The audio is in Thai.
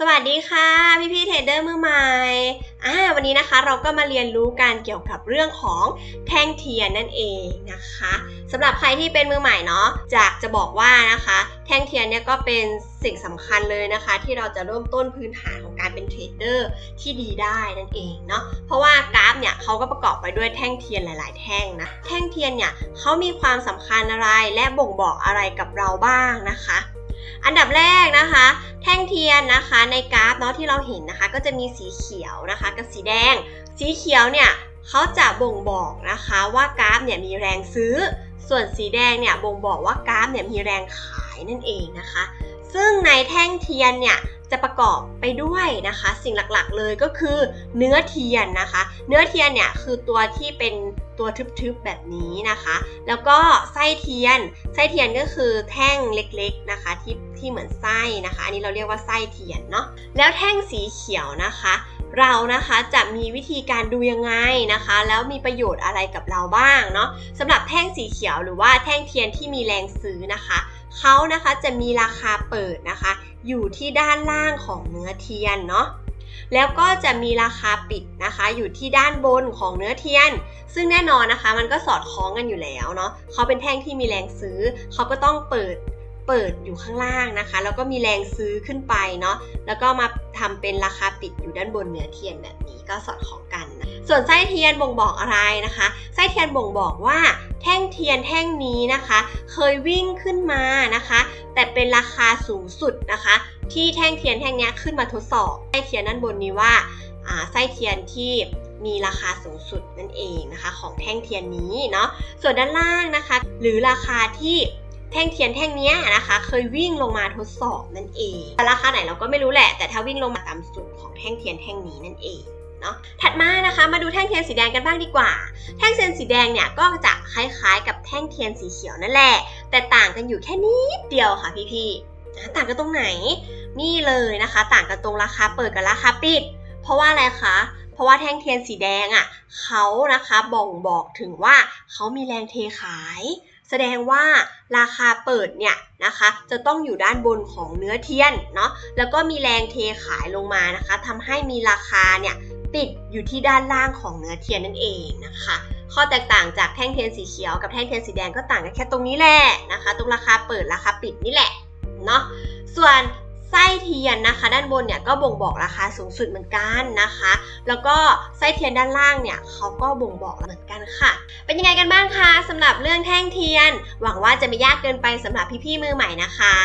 สวัสดีค่ะพี่พี่เทรดเดอร์มือใหม่อ่าวันนี้นะคะเราก็มาเรียนรู้การเกี่ยวกับเรื่องของแท่งเทียนนั่นเองนะคะสำหรับใครที่เป็นมือใหม่เนาะจากจะบอกว่านะคะ แท่งเทียนเนี่ยก็เป็นสิ่งสำคัญเลยนะคะ ที่เราจะเริ่มต้นพื้นฐานของการเป็นเทรดเดอร์ที่ดีได้นั่นเองเนาะเพราะว่ากราฟเนี่ยเขาก็ประกอบไปด้วยแท่งเทียนหลาย ๆ แท่งนะแท่งเทียนเนี่ยเขามีความสำคัญอะไรและบ่งบอกอะไรกับเราบ้างนะคะอันดับแรกนะคะ แท่งเทียนนะคะในกราฟเนาะที่เราเห็นนะคะ ก็จะมีสีเขียวนะคะกับสีแดง สีเขียวเนี่ยเขาจะบ่งบอกนะคะว่ากราฟเนี่ยมีแรงซื้อ ส่วนสีแดงเนี่ยบ่งบอกว่ากราฟเนี่ยมีแรงขายนั่นเองนะคะ ซึ่งในแท่งเทียนเนี่ย จะประกอบไปด้วยนะคะ สิ่งหลักๆเลยก็คือเนื้อเทียนนะคะ เนื้อเทียนเนี่ยคือตัวที่เป็นตัวทึบๆแบบนี้นะคะ แล้วก็ไส้เทียน ไส้เทียนก็คือแท่งเล็กๆนะคะที่ที่เหมือนไส้นะคะ อันนี้เราเรียกว่าไส้เทียนเนาะ แล้วแท่งสีเขียวนะคะ เรานะคะจะมีวิธีการดูยังไงนะคะ แล้วมีประโยชน์อะไรกับเราบ้างเนาะสำหรับแท่งสีเขียวหรือว่าแท่งเทียนที่มีแรงซื้อนะคะ เขานะคะจะมีราคาเปิดนะคะ อยู่ที่ด้านล่างของเนื้อเทียนเนาะแล้วก็จะมีราคาปิดนะคะ อยู่ที่ด้านบนของเนื้อเทียน ซึ่งแน่นอนนะคะ มันก็สอดคล้องกันอยู่แล้วเนาะเขาเป็นแท่งที่มีแรงซื้อ เขาก็ต้องเปิดเปิดอยู่ข้างล่างนะคะ แล้วก็มีแรงซื้อขึ้นไปเนาะแล้วก็มาทำเป็นราคาปิดอยู่ด้านบนเนื้อเทียนแบบนี้ก็สอดคล้องกันนะส่วนไส้เทียนบ่งบอกอะไรนะคะ ไส้เทียนบ่งบอกว่าแท่งเทียนแท่งนี้นะคะ เคยวิ่งขึ้นมานะคะ แต่เป็นราคาสูงสุดนะคะ ที่แท่งเทียนแท่งนี้ขึ้นมาทดสอบไส้เทียนด้านบนนี้ว่าไส้เทียนที่มีราคาสูงสุดนั่นเองนะคะ ของแท่งเทียนนี้เนาะส่วนด้านล่างนะคะ หรือราคาที่แท่งเทียนแท่งนี้นะคะ เคยวิ่งลงมาทดสอบนั่นเองแต่ราคาไหนเราก็ไม่รู้แหละ แต่ถ้าวิ่งลงมาต่ำสุดของแท่งเทียนแท่งนี้นั่นเอง เนาะถัดมานะคะมาดูแท่งเทียนสีแดงกันบ้างดีกว่า แท่งเทียนสีแดงเนี่ยก็จะคล้ายๆ กับแท่งเทียนสีเขียวนั่นแหละ แต่ต่างกันอยู่แค่นิดเดียวค่ะพี่ๆนะต่างกันตรงไหน นี่เลยนะคะ ต่างกันตรงราคาเปิดกับราคาปิด เพราะว่าอะไรคะเพราะว่าแท่งเทียนสีแดงอะ่ะเขานะคะบ่งบอกถึงว่าเขามีแรงเทขาย แสดงว่าราคาเปิดเนี่ยนะคะ จะต้องอยู่ด้านบนของเนื้อเทียนเนาะแล้วก็มีแรงเทขายลงมานะคะทำให้มีราคาเนี่ย ปิดอยู่ที่ด้านล่างของเนื้อเทียนนั่นเองนะคะ ข้อแตกต่างจากแท่งเทียนสีเขียวกับแท่งเทียนสีแดงก็ต่างกันแค่ตรงนี้แหละนะคะ ตรงราคาเปิดราคาปิดนี่แหละเนาะส่วนไส้เทียนนะคะ ด้านบนเนี่ยก็บ่งบอกราคาสูงสุดเหมือนกันนะคะ แล้วก็ไส้เทียนด้านล่างเนี่ยเขาก็บ่งบอกเหมือนกันค่ะ เป็นยังไงกันบ้างคะสำหรับเรื่องแท่งเทียน หวังว่าจะไม่ยากเกินไปสำหรับพี่ๆมือใหม่นะคะ